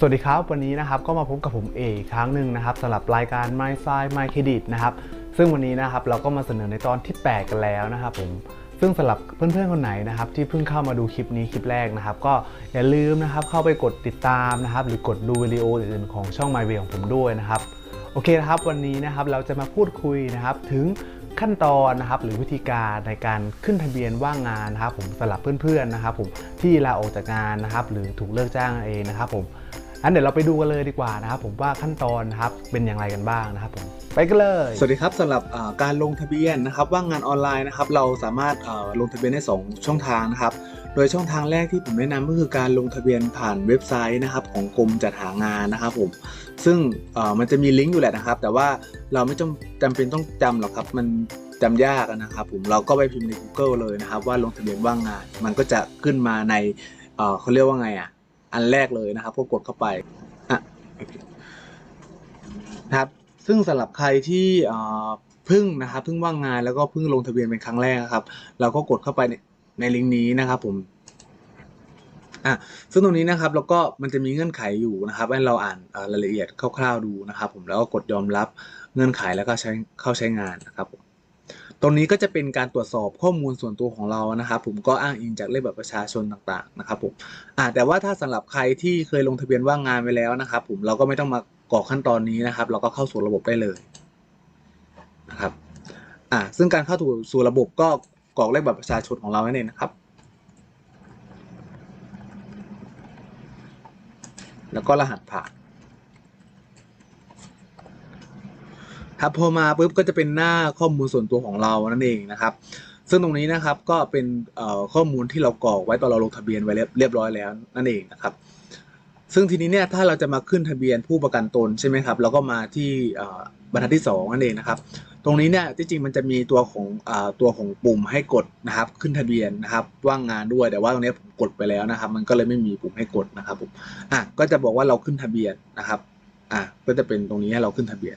สวัสดีครับ วันนี้นะครับก็มาพบกับผมเอกครั้งหนึ่งนะครับสำหรับรายการ My s i My Credit นะครับซึ่งวันนี้นะครับเราก็มาเสนอในตอนที่ 8 กันแล้วนะครับผมซึ่งสำหรับเพื่อนๆคนไหนนะครับที่เพิ่งเข้ามาดูคลิปนี้คลิปแรกนะครับ ก็อย่าลืมนะครับเข้าไปกดติดตามนะครับ หรือกดดูวิดีโออื่นๆของช่อง My Way ของผมด้วยนะครับโอเคนะครับวันนี้นะครับเราจะมาพูดคุยนะครับถึงขั้นตอนนะครับหรือวิธีการในการขึ้นทะเบียนว่างงานนะครับ ผมสำหรับเพื่อนๆนะครับ ผมที่ลาออกจากงานนะครับ หรือถูกเลิกจ้างเองนะครับผม อันเดี๋ยวเราไปดูกันเลยดีกว่านะครับผมว่าขั้นตอนนะครับเป็นอย่างไรกันบ้างนะครับผมไปกันเลย สวัสดีครับสำหรับการลงทะเบียนนะครับ ว่างงานออนไลน์นะครับ เราสามารถลงทะเบียนได้ 2 ช่องทางนะครับ โดยช่องทางแรกที่ผมแนะนำก็คือการลงทะเบียนผ่านเว็บไซต์นะครับของกรมจัดหางานนะครับผมซึ่งมันจะมีลิงก์อยู่แหละนะครับ แต่ว่าเราไม่จำเป็นต้องจำหรอกครับมันจำยากนะครับผมเราก็ไปพิมพ์ใน Google เลยนะครับ ว่าลงทะเบียนว่างงาน มันก็จะขึ้นมาในเอ่อเขาเรียกว่าไงอะ อันแรกเลยนะครับ ก็กดเข้าไปอะนะครับ ซึ่งสำหรับใครที่เพิ่งนะครับเพิ่งว่างงานแล้วก็เพิ่งลงทะเบียนเป็นครั้งแรกครับ เราก็กดเข้าไปในในลิงก์นี้นะครับผมอะซึ่งตรงนี้นะครับแล้วก็มันจะมีเงื่อนไขอยู่นะครับให้เราอ่านรายละเอียดคร่าวๆดูนะครับ ผมแล้วก็กดยอมรับเงื่อนไขแล้วก็ใช้เข้าใช้งานนะครับผม ตรงนี้ก็จะเป็นการตรวจสอบข้อมูลส่วนตัวของเรานะครับผมก็อ้างอิงจากเลขบัตรประชาชนต่างๆนะครับผมอ่าแต่ว่าถ้าสำหรับใครที่เคยลงทะเบียนว่างงานไว้แล้วนะครับผมเราก็ไม่ต้องมากรอกขั้นตอนนี้นะครับ เราก็เข้าสู่ระบบได้เลยนะครับอ่าซึ่งการเข้าสู่ระบบก็กรอกเลขบัตรประชาชนของเรานั่นเองนะครับ แล้วก็รหัสผ่าน ครับพอมาปุ๊บก็จะเป็นหน้าข้อมูลส่วนตัวของเรานั่นเองนะครับ ซึ่งตรงนี้นะครับก็เป็นข้อมูลที่เรากรอกไว้ตอนเราลงทะเบียนไว้เรียบร้อยแล้วนั่นเองนะครับ ซึ่งทีนี้เนี่ยถ้าเราจะมาขึ้นทะเบียนผู้ประกันตนใช่ไหมครับเราก็มาที่บรรทัดที่สองนั่นเองนะครับ ตรงนี้เนี่ยที่จริงมันจะมีตัวของอตัวของปุ่มให้กดนะครับ ขึ้นทะเบียนนะครับ ว่างงานด้วยแต่ว่าตรงนี้ผมกดไปแล้วนะครับ มันก็เลยไม่มีปุ่มให้กดนะครับผมอะก็จะบอกว่าเราขึ้นทะเบียนนะครับอะก็จะเป็นตรงนี้ให้เราขึ้นทะเบียน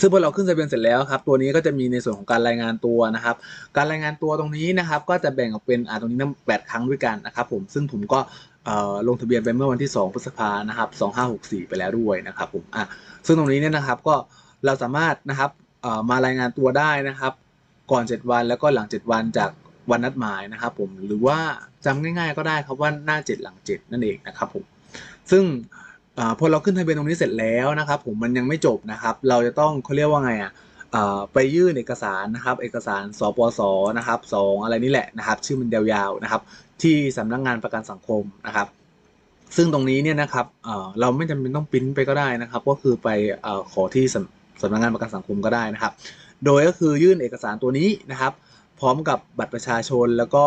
ซึ่งพอเราขึ้นทะเบียนเสร็จแล้วครับตัวนี้ก็จะมีในส่วนของการรายงานตัวนะครับ การรายงานตัวตรงนี้นะครับก็จะแบ่งออกเป็นอ่าตรงนี้ทั้งแปดครั้งด้วยกันนะครับผมซึ่งผมก็ลงทะเบียนไปเมื่อวันที่ 2 พฤษภานะครับ2564 ไปแล้วด้วยนะครับผมอะซึ่งตรงนี้เนี่ยนะครับก็เราสามารถนะครับมารายงานตัวได้นะครับ ก่อน 7 วันแล้วก็หลัง 7 วันจากวันนัดหมายนะครับผมหรือว่าจำง่าย ๆ ก็ได้ครับว่าหน้า 7 หลัง 7 นั่นเองนะครับผมซึ่ง อพอเราขึ้นทะเบียนตรงนี้เสร็จแล้วนะครับผมมันยังไม่จบนะครับ เราจะต้องเขาเรียกว่าไงอะไปยื่นเอกสารนะครับ เอกสารสปสนะครับสองอะไรนี่แหละนะครับ ชื่อมันยาวๆนะครับ ที่สำนักงานประกันสังคมนะครับ ซึ่งตรงนี้เนี่ยนะครับเราไม่จำเป็นต้องปริ้นไปก็ได้นะครับ ก็คือไปอขอที่สำสำนักงานประกันสังคมก็ได้นะครับ โดยก็คือยื่นเอกสารตัวนี้นะครับ พร้อมกับบัตรประชาชนแล้วก็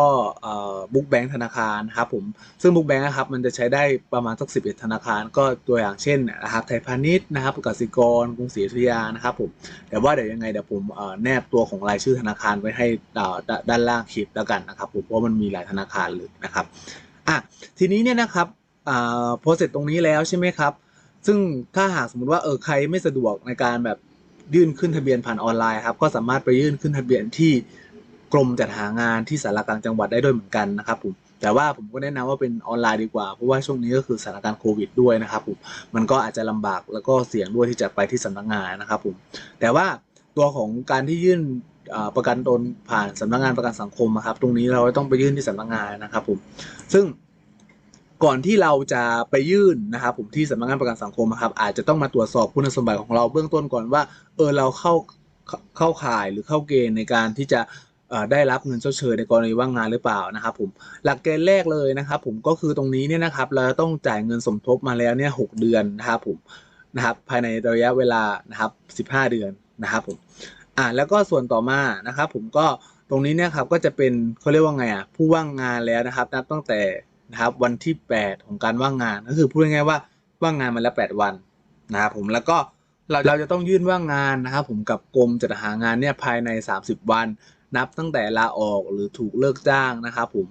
บุ๊กแบงค์ธนาคารครับผมซึ่งบุ๊กแบงค์นะครับมันจะใช้ได้ประมาณสัก11ธนาคาร ก็ตัวอย่างเช่นนะครับไทยพาณิชย์นะครับกสิกรกรุงศรีอยุธยานะครับผมแต่ว่าเดี๋ยวยังไงเดี๋ยวผมแนบตัวของรายชื่อธนาคารไว้ให้ด้านล่างคลิปแล้วกันนะครับผมเพราะมันมีหลายธนาคารเลยนะครับอะทีนี้เนี่ยนะครับอ่าพอเสร็จตรงนี้แล้วใช่ไหมครับ ซึ่งถ้าหากสมมติว่าเออใครไม่สะดวกในการแบบยื่นขึ้นทะเบียนผ่านออนไลน์ครับก็สามารถไปยื่นขึ้นทะเบียนที่ กรมจัดหางานที่สารกลางจังหวัดได้ด้วยเหมือนกันนะครับผมแต่ว่าผมก็แนะนำว่าเป็นออนไลน์ดีกว่า เพราะว่าช่วงนี้ก็คือสถานการณ์โควิดด้วยนะครับผมมันก็อาจจะลำบากแล้วก็เสี่ยงด้วยที่จะไปที่สำนักงานนะครับผมแต่ว่าตัวของการที่ยื่นประกันตนผ่านสำนักงานประกันสังคมอะครับ ตรงนี้เราต้องไปยื่นที่สำนักงานนะครับผมซึ่งก่อนที่เราจะไปยื่นนะครับผมที่สำนักงานประกันสังคมนะครับ อาจจะต้องมาตรวจสอบคุณสมบัติของเราเบื้องต้นก่อนว่า เออเราเข้าเข้าข่ายหรือเข้าเกณฑ์ในการที่จะ ได้รับเงินชดเชยในกรณีว่างงานหรือเปล่านะครับผมหลักเกณฑ์แรกเลยนะครับผมก็คือตรงนี้เนี่ยนะครับเราต้องจ่ายเงินสมทบมาแล้วเนี่ยหกเดือนนะครับผมนะครับภายในระยะเวลานะครับสิบห้าเดือนนะครับผมอ่าแล้วก็ส่วนต่อมานะครับผมก็ตรงนี้เนี่ยครับก็จะเป็นเขาเรียกว่าไงอะผู้ว่างงานแล้วนะครับนับตั้งแต่นะครับวันที่ 8 ของการว่างงานก็คือพูดง่ายๆว่าว่างงานมาแล้ว 8 วันนะครับผมแล้วก็เราเราจะต้องยื่นว่างงานนะครับผมกับกรมจัดหางานเนี่ยภายใน 30 วัน นับตั้งแต่ลาออกหรือถูกเลิกจ้างนะครับผม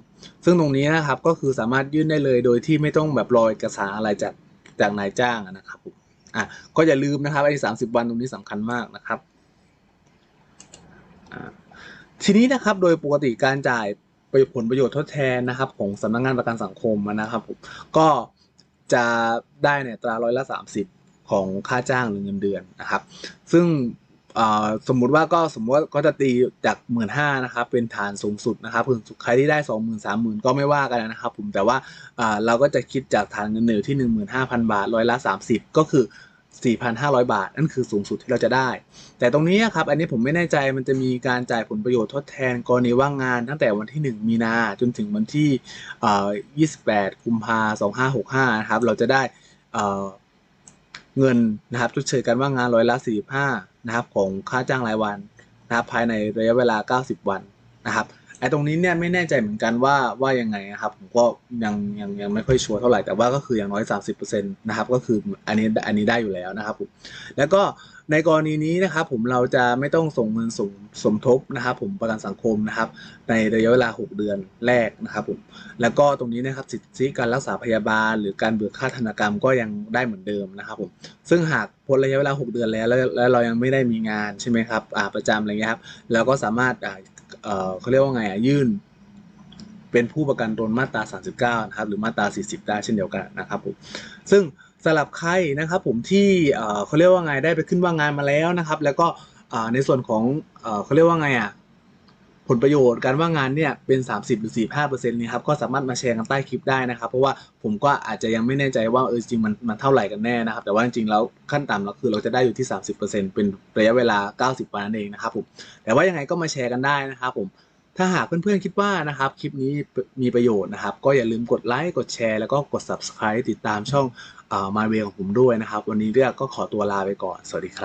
ซึ่งตรงนี้นะครับก็คือสามารถยื่นได้เลยโดยที่ไม่ต้องแบบรอเอกสารอะไรจากจากนายจ้างนะครับผมอะก็อย่าลืมนะครับไอ้สามสิบวันตรงนี้สำคัญมากนะครับทีนี้นะครับโดยปกติการจ่ายผลประโยชน์ทดแทนนะครับ ของสำนักงานประกันสังคมนะครับผมก็จะได้ในอัตราร้อยละ 30 ของค่าจ้างหรือเงินเดือนนะครับ ซึ่ง สมมุติว่าก็สมมติว่าก็จะตีจากหมื่นห้านะครับเป็นฐานสูงสุดนะครับคือใครที่ได้สองหมื่นสามหมื่นก็ไม่ว่ากันนะครับผมแต่ว่าเราก็จะคิดจากฐานเงินเดือนที่หนึ่งหมื่นห้าพันบาทร้อยละสามสิบก็คือ 4,500 บาท นั่นคือสูงสุดที่เราจะได้ แต่ตรงนี้ครับ อันนี้ผมไม่แน่ใจมันจะมีการจ่ายผลประโยชน์ทดแทนกรณีว่างงานตั้งแต่วันที่ 1 มีนาจนถึงวันที่เอ่อ28 กุมภา2565 นะครับ เราจะได้เอ่อเงินนะครับชดเชยการว่างงานร้อยละ45 นะครับของค่าจ้างรายวันนะครับภายในระยะเวลา 90 วันนะครับ ไอ้ตรงนี้เนี่ยไม่แน่ใจเหมือนกันว่าว่ายังไงนะครับผมก็ยังยังยังไม่ค่อยชัวร์เท่าไหร่แต่ว่าก็คืออย่างน้อย 30%นะครับก็คืออันนี้อันนี้ได้อยู่แล้วนะครับผมแล้วก็ในกรณีนี้นะครับผมเราจะไม่ต้องส่งเงินสมสมทบนะครับ ผมประกันสังคมนะครับ ในระยะเวลา 6 เดือนแรกนะครับผมแล้วก็ตรงนี้นะครับสิทธิการรักษาพยาบาล หรือการเบิกค่าธนกรรมก็ยังได้เหมือนเดิมนะครับผมซึ่งหากพ้นระยะเวลา 6 เดือนแล้ว แล้วเรายังไม่ได้มีงานใช่ไหมครับอาประจำอะไรเงี้ยครับเราก็สามารถ เอ่อเขาเรียกว่าไงอะยื่น เป็นผู้ประกันตนมาตรา 39 นะครับ หรือมาตรา 40 ได้เช่นเดียวกันนะครับผมซึ่งสำหรับใครนะครับผมที่เขาเรียกว่าไงได้ไปขึ้นว่างงานมาแล้วนะครับ แล้วก็ในส่วนของเขาเรียกว่าไงอะ ลประโยชน์การว่างงานเนี่ยเป็น 30 หรือ 45เปอร์เซ็นต์นี่ครับก็สามารถมาแชร์กันใต้คลิปได้นะครับ เพราะว่าผมก็อาจจะยังไม่แน่ใจว่าเออจริงมันมันเท่าไหร่กันแน่นะครับ แต่ว่าจริงๆแล้วขั้นต่ำเราคือเราจะได้อยู่ที่ 30%เป็นระยะเวลา 90วันนั่นเองนะครับผมแต่ว่ายังไงก็มาแชร์กันได้นะครับผมถ้าหากเพื่อนๆคิดว่านะครับคลิปนี้มีประโยชน์นะครับ ก็อย่าลืมกดไลค์กดแชร์แล้วก็กด subscribe ติดตามช่องมาเวของผมด้วยนะครับ วันนี้เรียกก็ขอตัวลาไปก่อนสวัสดีครับ